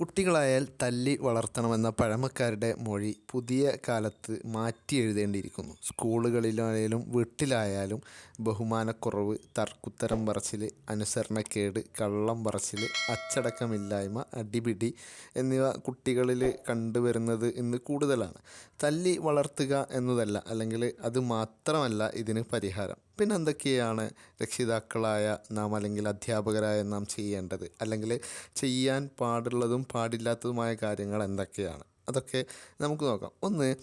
കുട്ടികളായാൽ തല്ലി വളർത്തണമെന്ന പഴമക്കാരുടെ മൊഴി പുതിയ കാലത്ത് മാറ്റി എഴുതേണ്ടിയിരിക്കുന്നു. സ്കൂളുകളിലായാലും വീട്ടിലായാലും ബഹുമാനക്കുറവ് തർക്കുത്തരം പറച്ചിൽ അനുസരണക്കേട് കള്ളം പറച്ചിൽ അച്ചടക്കമില്ലായ്മ അടിപിടി എന്നിവ കുട്ടികളിൽ കണ്ടുവരുന്നത് ഇന്ന് കൂടുതലാണ്. തല്ലി വളർത്തുക എന്നതല്ല അല്ലെങ്കിൽ അത് മാത്രമല്ല ഇതിന് പരിഹാരം. പിന്നെ എന്തൊക്കെയാണ് രക്ഷിതാക്കളായ നാം അല്ലെങ്കിൽ അധ്യാപകരായ നാം ചെയ്യേണ്ടത്? അല്ലെങ്കിൽ ചെയ്യാൻ പാടുള്ളതും പാടില്ലാത്തതുമായ കാര്യങ്ങൾ എന്തൊക്കെയാണ്? അതൊക്കെ നമുക്ക് നോക്കാം. ഒന്ന്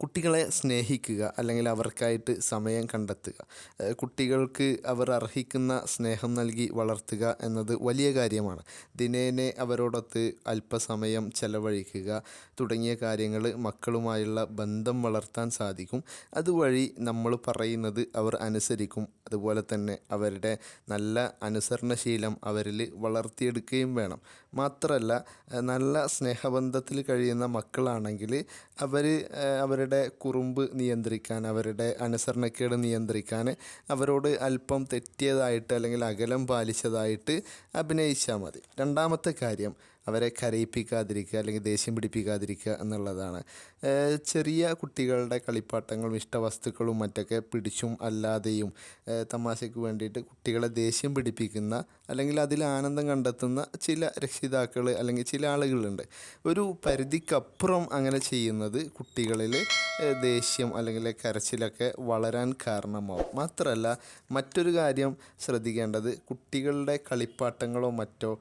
കുട്ടികളെ സ്നേഹിക്കുക അല്ലെങ്കിൽ അവർക്കായിട്ട് സമയം കണ്ടെത്തുക. കുട്ടികൾക്ക് അവർ അർഹിക്കുന്ന സ്നേഹം നൽകി വളർത്തുക എന്നത് വലിയ കാര്യമാണ്. ദിനേനെ അവരോടൊത്ത് അല്പസമയം ചെലവഴിക്കുക തുടങ്ങിയ കാര്യങ്ങൾ മക്കളുമായുള്ള ബന്ധം വളർത്താൻ സാധിക്കും. അതുവഴി നമ്മൾ പറയുന്നത് അവർ അനുസരിക്കും. അതുപോലെ തന്നെ അവരുടെ നല്ല അനുസരണശീലം അവരിൽ വളർത്തിയെടുക്കുകയും വേണം. മാത്രമല്ല നല്ല സ്നേഹബന്ധത്തിൽ കഴിയുന്ന മക്കളാണെങ്കിൽ അവർ അവരുടെ കുറുമ്പ് നിയന്ത്രിക്കാൻ അവരുടെ അനുസരണക്കേട് നിയന്ത്രിക്കാൻ അവരോട് അല്പം തെറ്റിയതായിട്ട് അല്ലെങ്കിൽ അകലം പാലിച്ചതായിട്ട് അഭിനയിച്ചാൽ മതി. രണ്ടാമത്തെ കാര്യം അവരെ കരയിപ്പിക്കാതിരിക്കുക അല്ലെങ്കിൽ ദേഷ്യം പിടിപ്പിക്കാതിരിക്കുക എന്നുള്ളതാണ്. ചെറിയ കുട്ടികളുടെ കളിപ്പാട്ടങ്ങളും ഇഷ്ടവസ്തുക്കളും മറ്റൊക്കെ പിടിച്ചും അല്ലാതെയും തമാശയ്ക്ക് വേണ്ടിയിട്ട് കുട്ടികളെ ദേഷ്യം പിടിപ്പിക്കുന്ന അല്ലെങ്കിൽ അതിൽ ആനന്ദം കണ്ടെത്തുന്ന ചില രക്ഷിതാക്കൾ അല്ലെങ്കിൽ ചില ആളുകളുണ്ട്. ഒരു പരിധിക്കപ്പുറം അങ്ങനെ ചെയ്യുന്നത് കുട്ടികളിൽ ദേഷ്യം അല്ലെങ്കിൽ കരച്ചിലൊക്കെ വളരാൻ കാരണമാവും. മാത്രമല്ല മറ്റൊരു കാര്യം ശ്രദ്ധിക്കേണ്ടത് കുട്ടികളുടെ കളിപ്പാട്ടങ്ങളോ മറ്റോ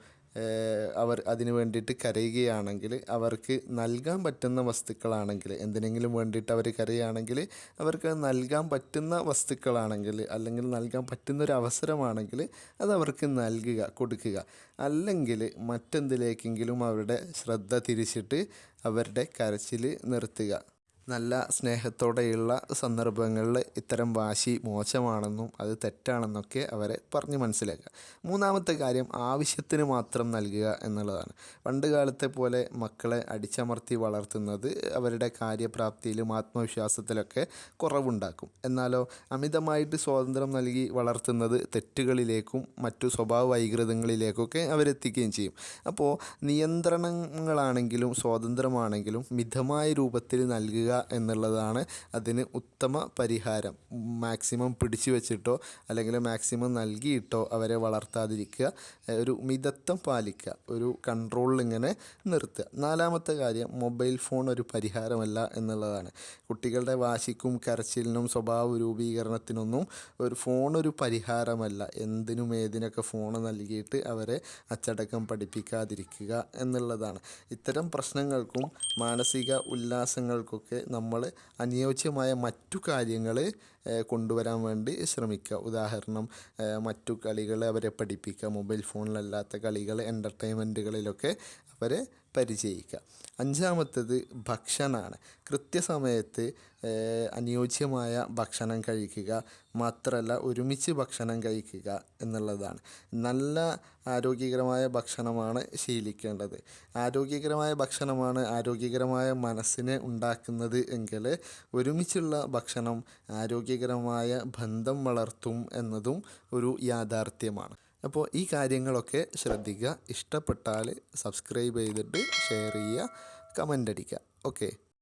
അവർ അതിന് വേണ്ടിയിട്ട് കരയുകയാണെങ്കിൽ അവർക്ക് നൽകാൻ പറ്റുന്ന വസ്തുക്കളാണെങ്കിൽ എന്തിനെങ്കിലും വേണ്ടിയിട്ട് അവർ കരയുകയാണെങ്കിൽ അവർക്ക് നൽകാൻ പറ്റുന്ന വസ്തുക്കളാണെങ്കിൽ അല്ലെങ്കിൽ നൽകാൻ പറ്റുന്ന ഒരു അവസരമാണെങ്കിൽ അത് അവർക്ക് നൽകുക കൊടുക്കുക. അല്ലെങ്കിൽ മറ്റെന്തിലേക്കെങ്കിലും അവരുടെ ശ്രദ്ധ തിരിച്ചിട്ട് അവരുടെ കരച്ചിൽ നിർത്തുക. നല്ല സ്നേഹത്തോടെയുള്ള സന്ദർഭങ്ങളിൽ ഇത്തരം വാശി മോശമാണെന്നും അത് തെറ്റാണെന്നൊക്കെ അവരെ പറഞ്ഞ് മനസ്സിലാക്കുക. മൂന്നാമത്തെ കാര്യം ആവശ്യത്തിന് മാത്രം നൽകുക എന്നുള്ളതാണ്. പണ്ട് കാലത്തെ പോലെ മക്കളെ അടിച്ചമർത്തി വളർത്തുന്നത് അവരുടെ കാര്യപ്രാപ്തിയിലും ആത്മവിശ്വാസത്തിലൊക്കെ കുറവുണ്ടാക്കും. എന്നാലോ അമിതമായിട്ട് സ്വാതന്ത്ര്യം നൽകി വളർത്തുന്നത് തെറ്റുകളിലേക്കും മറ്റു സ്വഭാവ വൈകൃതങ്ങളിലേക്കൊക്കെ അവരെത്തിക്കുകയും ചെയ്യും. അപ്പോൾ നിയന്ത്രണങ്ങളാണെങ്കിലും സ്വാതന്ത്ര്യമാണെങ്കിലും മിതമായ രൂപത്തിൽ നൽകുക എന്നുള്ളതാണ് അതിന് ഉത്തമ പരിഹാരം. മാക്സിമം പിടിച്ചു വെച്ചിട്ടോ അല്ലെങ്കിൽ മാക്സിമം നൽകിയിട്ടോ അവരെ വളർത്താതിരിക്കുക ഒരു മിതത്വം പാലിക്കുക ഒരു കൺട്രോളിൽ ഇങ്ങനെ നിർത്തുക. നാലാമത്തെ കാര്യം മൊബൈൽ ഫോൺ ഒരു പരിഹാരമല്ല എന്നുള്ളതാണ്. കുട്ടികളുടെ വാശിക്കും കരച്ചിലിനും സ്വഭാവ രൂപീകരണത്തിനൊന്നും ഒരു ഫോൺ ഒരു പരിഹാരമല്ല. എന്തിനും ഏതിനൊക്കെ ഫോൺ നൽകിയിട്ട് അവരെ അച്ചടക്കം പഠിപ്പിക്കാതിരിക്കുക എന്നുള്ളതാണ്. ഇത്തരം പ്രശ്നങ്ങൾക്കും മാനസിക ഉല്ലാസങ്ങൾക്കൊക്കെ നമ്മൾ അനുയോജ്യമായ മറ്റു കാര്യങ്ങൾ കൊണ്ടുവരാൻ വേണ്ടി ശ്രമിക്കുക. ഉദാഹരണം മറ്റു കളികൾ അവരെ പഠിപ്പിക്കുക മൊബൈൽ ഫോണിലല്ലാത്ത കളികൾ എന്റർടൈൻമെന്റുകളിലൊക്കെ അവരെ പരിചയിക്കുക. അഞ്ചാമത്തേത് ഭക്ഷണമാണ്. കൃത്യസമയത്ത് അനുയോജ്യമായ ഭക്ഷണം കഴിക്കുക മാത്രമല്ല ഒരുമിച്ച് ഭക്ഷണം കഴിക്കുക എന്നുള്ളതാണ്. നല്ല ആരോഗ്യകരമായ ഭക്ഷണമാണ് ശീലിക്കേണ്ടത്. ആരോഗ്യകരമായ ഭക്ഷണമാണ് ആരോഗ്യകരമായ മനസ്സിനെ ഉണ്ടാക്കുന്നത് എങ്കിൽ ഒരുമിച്ചുള്ള ഭക്ഷണം ആരോഗ്യകരമായ ബന്ധം വളർത്തും എന്നതും ഒരു യാഥാർത്ഥ്യമാണ്. അപ്പോൾ ഈ കാര്യങ്ങളൊക്കെ ശ്രദ്ധിക്കുക ഇഷ്ടപ്പെട്ടാൽ സബ്സ്ക്രൈബ് ചെയ്തിട്ട് ഷെയർ ചെയ്യുക കമന്റ് അടിക്കുക. ഓക്കെ